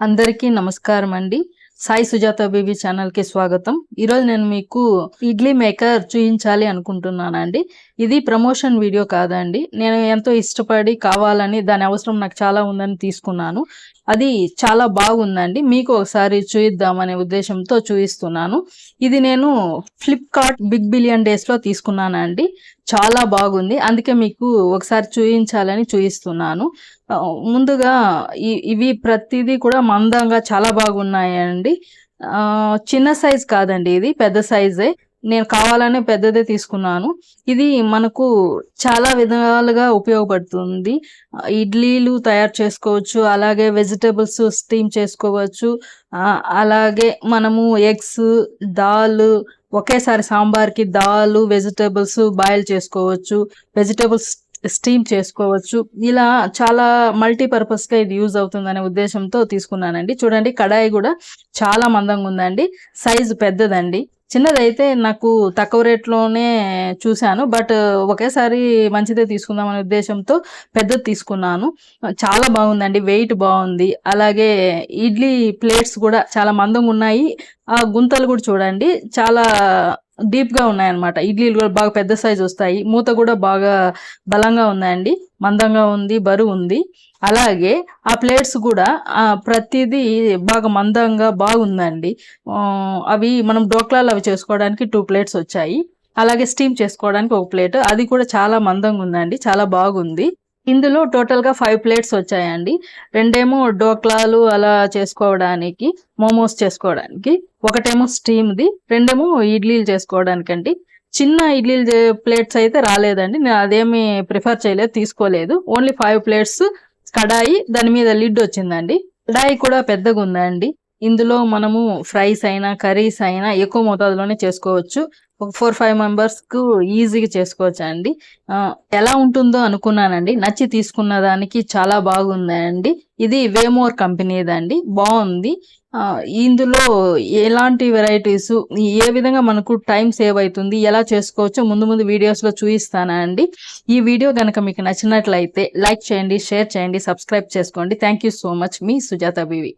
అందరికీ నమస్కారం అండి. సాయి సుజాత బేబీ ఛానల్కి స్వాగతం. ఈరోజు నేను మీకు ఇడ్లీ మేకర్ చూపించాలి అనుకుంటున్నానండి. ఇది ప్రమోషన్ వీడియో కాదండి. నేను ఎంతో ఇష్టపడి కావాలని దాని అవసరం నాకు చాలా ఉందని తీసుకున్నాను. అది చాలా బాగుందండి. మీకు ఒకసారి చూయిద్దామనే ఉద్దేశంతో చూపిస్తున్నాను ఇది నేను ఫ్లిప్కార్ట్ బిగ్ బిలియన్ డేస్లో తీసుకున్నానండి. చాలా బాగుంది. అందుకే మీకు ఒకసారి చూపించాలని చూపిస్తున్నాను ముందుగా ఇవి ప్రతిదీ కూడా మందంగా చాలా బాగున్నాయండి. చిన్న సైజ్ కాదండి ఇది పెద్ద సైజే. నేను కావాలనే పెద్దదే తీసుకున్నాను. ఇది మనకు చాలా విధాలుగా ఉపయోగపడుతుంది. ఇడ్లీలు తయారు చేసుకోవచ్చు అలాగే వెజిటేబుల్స్ స్టీమ్ చేసుకోవచ్చు. అలాగే మనము ఎగ్స్ దాల్ ఒకేసారి సాంబార్కి దాలు వెజిటేబుల్స్ బాయిల్ చేసుకోవచ్చు. వెజిటేబుల్స్ స్టీమ్ చేసుకోవచ్చు. ఇలా చాలా మల్టీపర్పస్గా ఇది యూజ్ అవుతుందనే ఉద్దేశంతో తీసుకున్నానండి. చూడండి కడాయి కూడా చాలా మందంగా ఉందండి. సైజు పెద్దదండి. చిన్నదైతే నాకు తక్కువ రేట్లోనే చూశాను. బట్ ఒకేసారి మంచిదే తీసుకుందాం అనే ఉద్దేశంతో పెద్దది తీసుకున్నాను. చాలా బాగుందండి. వెయిట్ బాగుంది. అలాగే ఇడ్లీ ప్లేట్స్ కూడా చాలా మందంగా ఉన్నాయి. ఆ గుంతలు కూడా చూడండి. చాలా డీప్గా ఉన్నాయన్నమాట. ఇడ్లీలు కూడా బాగా పెద్ద సైజు వస్తాయి. మూత కూడా బాగా బలంగా ఉందండి మందంగా ఉంది బరువు ఉంది. అలాగే ఆ ప్లేట్స్ కూడా ప్రతిదీ బాగా మందంగా బాగుందండి. అవి మనం డోక్లాలు అవి చేసుకోవడానికి టూ ప్లేట్స్ వచ్చాయి. అలాగే స్టీమ్ చేసుకోవడానికి ఒక ప్లేట్. అది కూడా చాలా మందంగా ఉందండి. చాలా బాగుంది. ఇందులో టోటల్గా ఫైవ్ ప్లేట్స్ వచ్చాయండి. రెండేమో డోక్లాలు అలా చేసుకోవడానికి మోమోస్ చేసుకోవడానికి ఒకటేమో స్టీమ్ది రెండేమో ఇడ్లీలు చేసుకోవడానికి అండి చిన్న ఇడ్లీలు ప్లేట్స్ అయితే రాలేదండి. నేను అదేమి ప్రిఫర్ చేయలేదు తీసుకోలేదు. ఓన్లీ ఫైవ్ ప్లేట్స్ కడాయి దాని మీద లిడ్ వచ్చిందండి. కడాయి కూడా పెద్దగా ఉందండి. ఇందులో మనము ఫ్రైస్ అయినా కర్రీస్ అయినా ఎక్కువ మోతాదులోనే చేసుకోవచ్చు. ఒక ఫోర్ ఫైవ్ మెంబర్స్కు ఈజీగా చేసుకోవచ్చు అండి ఆ, ఎలా ఉంటుందో అనుకున్నానండి. నచ్చి తీసుకున్న దానికి చాలా బాగుందండి. ఇది వేమోర్ కంపెనీదండి. బాగుంది. ఆ, ఇందులో ఎలాంటి వెరైటీస్ ఏ విధంగా మనకు టైం సేవ్ అవుతుంది ఎలా చేసుకోవచ్చో ముందు ముందు వీడియోస్లో చూపిస్తానండి. ఈ వీడియో కనుక మీకు నచ్చినట్లయితే లైక్ చేయండి షేర్ చేయండి సబ్స్క్రైబ్ చేసుకోండి. థ్యాంక్ యూ సో మచ్ మీ సుజాత బీవి.